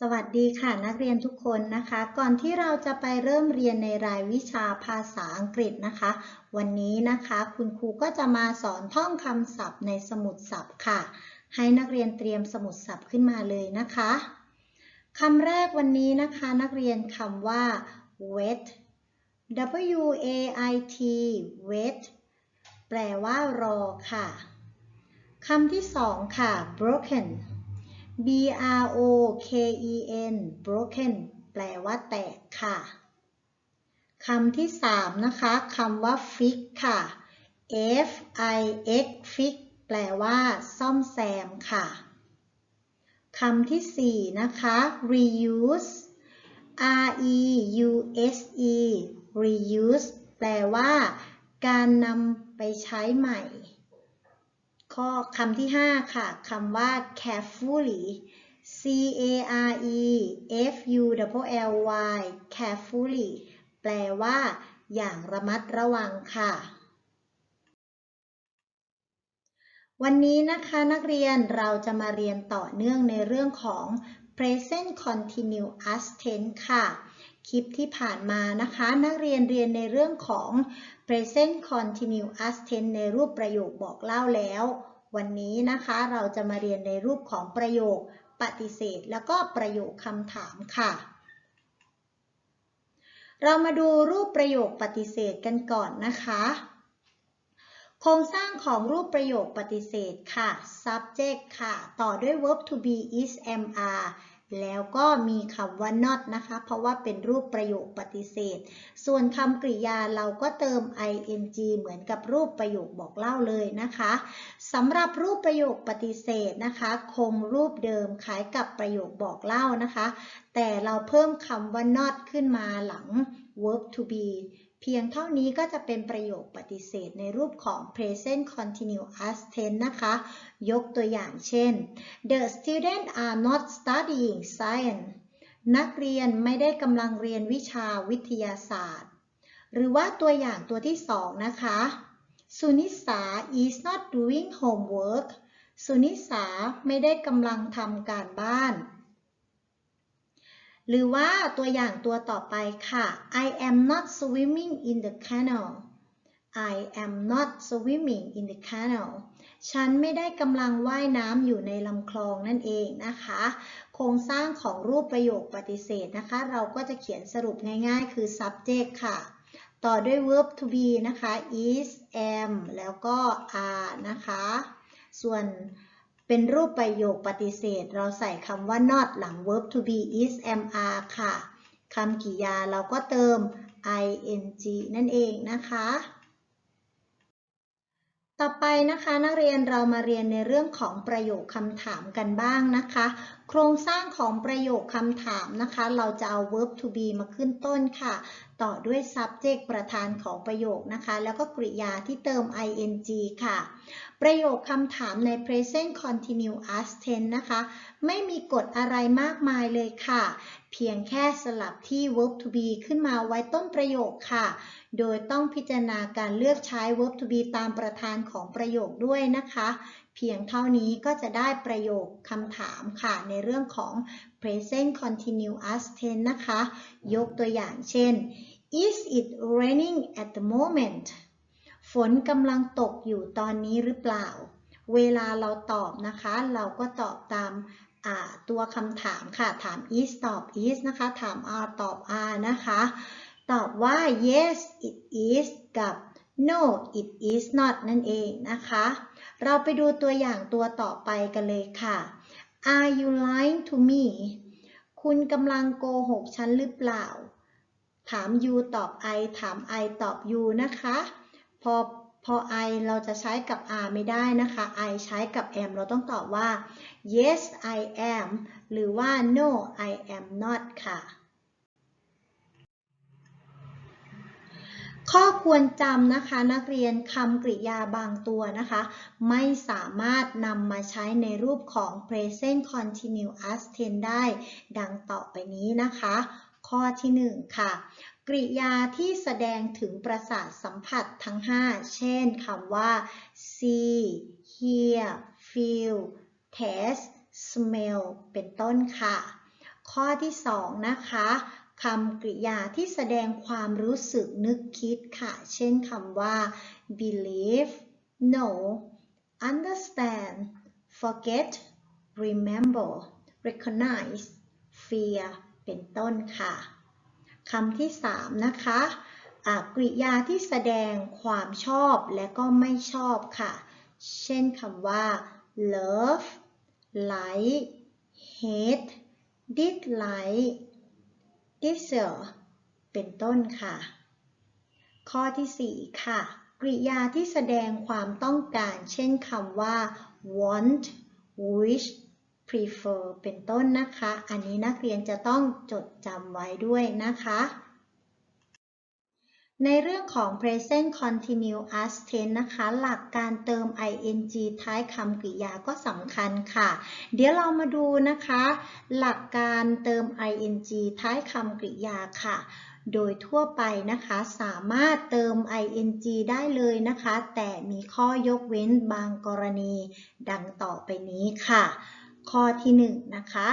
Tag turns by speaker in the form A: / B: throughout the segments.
A: สวัสดีค่ะนักเรียนทุกคนนะคะ ก่อนที่เราจะไปเริ่มเรียนในรายวิชาภาษาอังกฤษนะคะ วันนี้นะคะคุณครูก็จะมาสอนท่องคำศัพท์ในสมุดศัพท์ค่ะ ให้นักเรียนเตรียมสมุดศัพท์ขึ้นมาเลยนะคะคำแรกวันนี้นะคะนักเรียนคำว่า wet w a i t wet แปลว่ารอค่ะคำที่สองค่ะ broken B R O K E N broken แปลว่าแตกค่ะคำที่สามนะคะคำว่า fix ค่ะ F I X fix แปลว่าซ่อมแซมค่ะคำที่สี่นะคะ reuse R E U S E reuse แปลว่า การนำไปใช้ใหม่ ข้อคำที่ 5 ค่ะคำว่า carefully C A R E F U L L Y carefully แปลว่า อย่างระมัดระวังค่ะ วันนี้นะคะนักเรียนเราจะมาเรียนต่อเนื่องในเรื่องของ present continuous tense ค่ะ คลิปที่ผ่านมานะคะ นักเรียนเรียนในเรื่องของ present continuous tense ในรูปประโยคบอกเล่าแล้ว วันนี้นะคะเราจะมาเรียนในรูปของประโยคปฏิเสธ แล้วก็ประโยคคำถามค่ะ เรามาดูรูปประโยคปฏิเสธกันก่อนนะคะ โครงสร้างของรูปประโยคปฏิเสธค่ะ subject ค่ะ ต่อด้วย verb to be is am are แล้วก็มีคำว่า not นะคะ เพราะว่าเป็นรูปประโยคปฏิเสธ ส่วนคำกริยาเราก็เติม ing เหมือนกับรูปประโยคบอกเล่าเลยนะคะสำหรับรูปประโยคปฏิเสธนะคะ คงรูปเดิมคล้ายกับประโยคบอกเล่านะคะ แต่เราเพิ่มคำว่า not ขึ้นมาหลัง verb to be เพียงเท่านี้ก็จะเป็นประโยคปฏิเสธในรูปของ present continuous tense นะคะ ยกตัวอย่างเช่น The students are not studying science นักเรียนไม่ได้กำลังเรียนวิชาวิทยาศาสตร์ หรือว่าตัวอย่างตัวที่สองนะคะสุนิสา is not doing homework สุนิสาไม่ได้กำลังทำการบ้าน หรือว่าตัวอย่างตัวต่อไปค่ะ I am not swimming in the canal I am not swimming in the canal ฉันไม่ได้กำลังว่ายน้ำอยู่ในลำคลองนั่นเองนะคะ โครงสร้างของรูปประโยคปฏิเสธนะคะ เราก็จะเขียนสรุปง่ายๆ คือ subject ค่ะ ต่อด้วย verb to be นะคะ is am แล้วก็ are นะคะ ส่วน เป็นรูปประโยคปฏิเสธ เราใส่คำว่า not หลัง verb to be is am are ค่ะคำกริยาเราก็เติม ing นั่นเองนะคะ ต่อไปนะคะนักเรียนเรามาเรียนในเรื่องของประโยคคำถามกันบ้างนะคะ โครงสร้างของประโยคคำถามนะคะ เราจะเอา verb to be มาขึ้นต้นค่ะต่อด้วย subject ประธานของประโยคนะคะ แล้วก็กริยาที่เติม ing ค่ะ ประโยคคำถามใน present continuous tense นะคะ ไม่มีกฎอะไรมากมายเลยค่ะ เพียงแค่สลับที่ verb to be ขึ้นมาไว้ต้นประโยคค่ะ โดยต้องพิจารณาการเลือกใช้ verb to be ตามประธานของประโยคด้วยนะคะ เพียงเท่านี้ก็จะได้ประโยคคำถามค่ะ ในเรื่องของ present continuous tense นะคะ ยกตัวอย่างเช่น Is it raining at the moment ฝนกำลังตกอยู่ตอนนี้หรือเปล่า เวลาเราตอบนะคะ เราก็ตอบตามตัวคำถามค่ะ ถาม is ตอบ is นะคะ ถาม are ตอบ are นะคะ ตอบว่า yes it is กับ no it is not นั่นเองนะคะ เราไปดูตัวอย่างตัวต่อไปกันเลยค่ะ Are you lying to me คุณกำลังโกหกฉันหรือเปล่า ถาม you ตอบ I ถาม I ตอบ you นะคะ พอพอ I เราจะใช้กับ are ไม่ได้นะคะ I ใช้กับ am เราต้องตอบว่า yes I am หรือว่า no I am not ค่ะ ข้อควรจำนะคะนักเรียนคำกริยาบางตัวนะคะ ไม่สามารถนำมาใช้ในรูปของ present continuous tense ได้ ดังต่อไปนี้นะคะ ข้อที่ 1 ค่ะ กริยาที่แสดงถึงประสาทสัมผัสทั้ง 5 เช่นคำว่า see hear feel taste smell เป็นต้นค่ะ ข้อที่สองนะคะ คำกริยาที่แสดงความรู้สึกนึกคิดค่ะ เช่นคำว่า believe know understand forget remember recognize fear เป็นต้นค่ะคำที่ 3 นะคะะกริยาที่แสดงความชอบและก็ไม่ชอบค่ะ เช่นคำว่า love like hate dislike desire เป็นต้นค่ะ ข้อที่ 4 ค่ะ กริยาที่แสดงความต้องการ เช่นคำว่า want wish prefer เป็นต้นนะคะ อันนี้นักเรียนจะต้องจดจำไว้ด้วยนะคะ ในเรื่องของ present continuous tense นะคะ หลักการเติม ing ท้ายคำกริยาก็สำคัญค่ะ เดี๋ยวเรามาดูนะคะ หลักการเติม ing ท้ายคำกริยาค่ะ โดยทั่วไปนะคะสามารถเติม ing ได้เลยนะคะ แต่มีข้อยกเว้นบางกรณี ดังต่อไปนี้ค่ะ ข้อที่1นนะคะ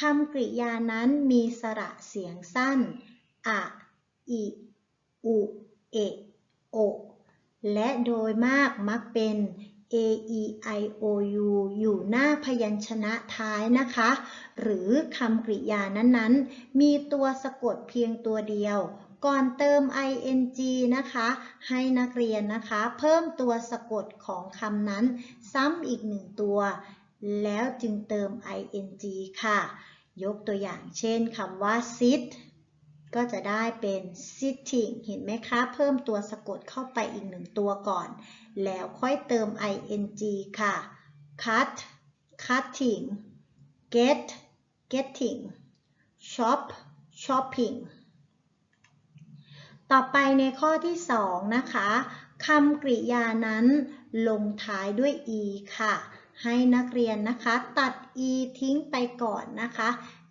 A: คำกริยานั้นมีสระเสียงสั้น อะ อิ อุเอโอและโดยมากมักเป็น a e i o u อยู่หน้าพยัญชนะท้ายนะคะ หรือคำกริยานั้นๆ มีตัวสะกดเพียงตัวเดียว ก่อนเติม ing นะคะ ให้นักเรียนนะคะ เพิ่มตัวสะกดของคำนั้น ซ้ำอีกหนึ่งตัว แล้วจึงเติม ing ค่ะ ยกตัวอย่างเช่นคำว่า sit ก็จะได้เป็น sitting เห็นไหมคะ เพิ่มตัวสะกดเข้าไปอีกหนึ่งตัวก่อน แล้วค่อยเติม ing ค่ะ cut cutting get getting shop shopping ต่อไปในข้อที่ 2 นะคะคำกริยานั้นลงท้ายด้วย e ค่ะ ให้นักเรียนนะคะตัด e ทิ้งไปก่อนนะคะ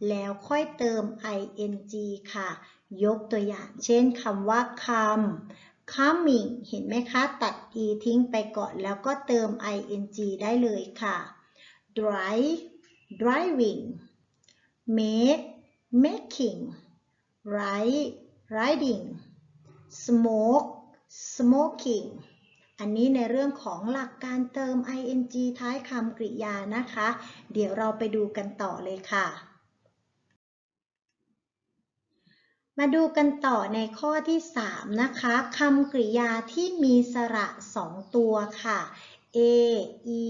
A: แล้วค่อยเติม ing ค่ะ ยกตัวอย่าง เช่นคำว่า come coming เห็นไหมคะ ตัด e ทิ้งไปก่อน แล้วก็เติม ing ได้เลยค่ะ drive driving make making ride riding smoke smoking อันนี้ในเรื่องของหลักการเติม ing ท้ายคำกริยานะคะ เดี๋ยวเราไปดูกันต่อเลยค่ะ มาดูกันต่อในข้อที่ 3 นะคะคำกริยาที่มีสระ2ตัวค่ะ a e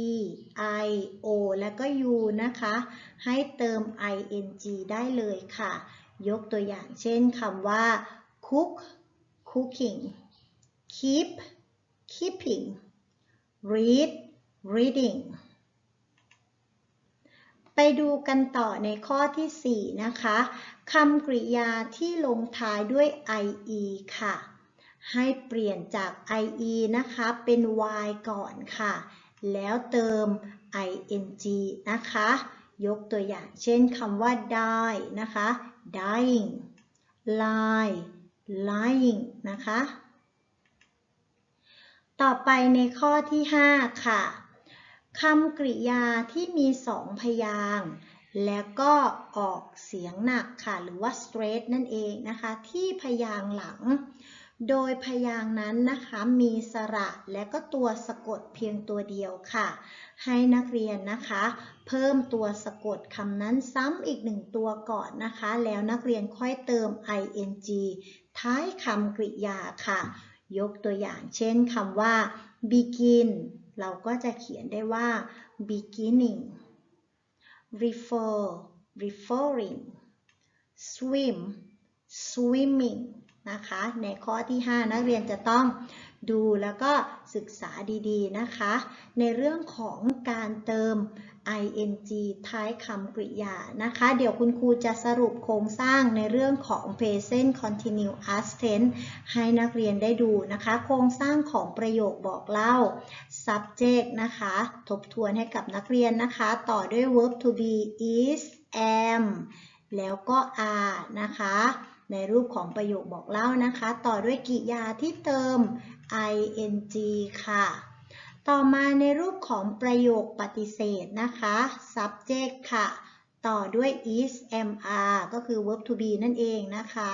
A: i o และก็ u นะคะ ให้เติม ing ได้เลยค่ะ ยกตัวอย่างเช่นคำว่า cook cooking keep keeping read reading ไปดูกันต่อในข้อที่ 4 นะคะคำกริยาที่ลงท้ายด้วย ie ค่ะ ให้เปลี่ยนจาก ie นะคะเป็น y ก่อนค่ะ แล้วเติม ing นะคะ ยกตัวอย่างเช่นคำว่า die นะคะ dying lie lying นะคะ ต่อไปในข้อที่ 5 ค่ะคำกริยาที่มีสองพยางค์แล้วก็ออกเสียงหนักค่ะ หรือว่า straight นั่นเองนะคะ ที่พยางค์หลัง โดยพยางค์นั้นนะคะมีสระและก็ตัวสะกดเพียงตัวเดียวค่ะ ให้นักเรียนนะคะ เพิ่มตัวสะกดคำนั้นซ้ำอีกหนึ่งตัวก่อนนะคะ แล้วนักเรียนค่อยเติม ing ท้ายคำกริยาค่ะ ยกตัวอย่าง เช่นคำว่า begin เราก็จะเขียนได้ว่า beginning refer referring swim swimming นะคะ ในข้อที่ 5 นักเรียนจะต้องดูแล้วก็ศึกษาดีๆนะคะ ในเรื่องของการเติม ing ท้ายคำกริยานะคะ เดี๋ยวคุณครูจะสรุปโครงสร้างในเรื่องของ present continuous tense ให้นักเรียนได้ดูนะคะ โครงสร้างของประโยคบอกเล่า subject นะคะ ทบทวนให้กับนักเรียนนะคะ ต่อด้วย verb to be is am แล้วก็ are นะคะ ในรูปของประโยคบอกเล่านะคะ ต่อด้วยกริยาที่เติม ing ค่ะ ต่อมาในรูปของประโยคปฏิเสธนะคะ subject ค่ะ ต่อด้วย is am are ก็คือ verb to be นั่นเองนะคะ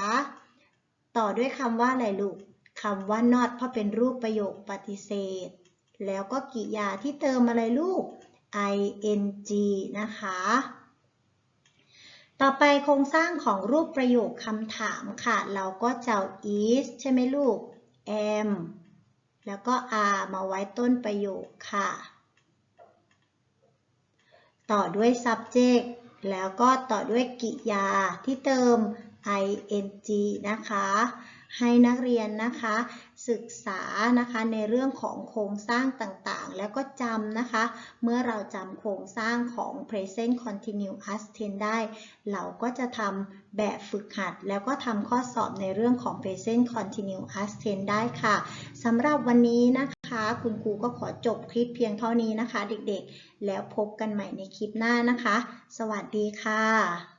A: ต่อด้วยคำว่าอะไรลูกคำว่า not เพราะเป็นรูปประโยคปฏิเสธ แล้วก็กริยาที่เติมอะไรลูก ing นะคะ ต่อไปโครงสร้างของรูปประโยคคำถามค่ะ เราก็จะ is ใช่ไหมลูก am แล้วก็ are มาไว้ต้นประโยคค่ะ ต่อด้วย subject แล้วก็ต่อด้วยกริยาที่เติม ing นะคะ ให้นักเรียนนะคะ ศึกษานะคะในเรื่องของโครงสร้างต่างๆ แล้วก็จำนะคะ เมื่อเราจำโครงสร้างของ present continuous tense ได้ เราก็จะทำแบบฝึกหัด แล้วก็ทำข้อสอบในเรื่องของ present continuous tense ได้ค่ะสำหรับวันนี้นะคะ คุณครูก็ขอจบคลิปเพียงเท่านี้นะคะ เด็กๆ แล้วพบกันใหม่ในคลิปหน้านะคะ สวัสดีค่ะ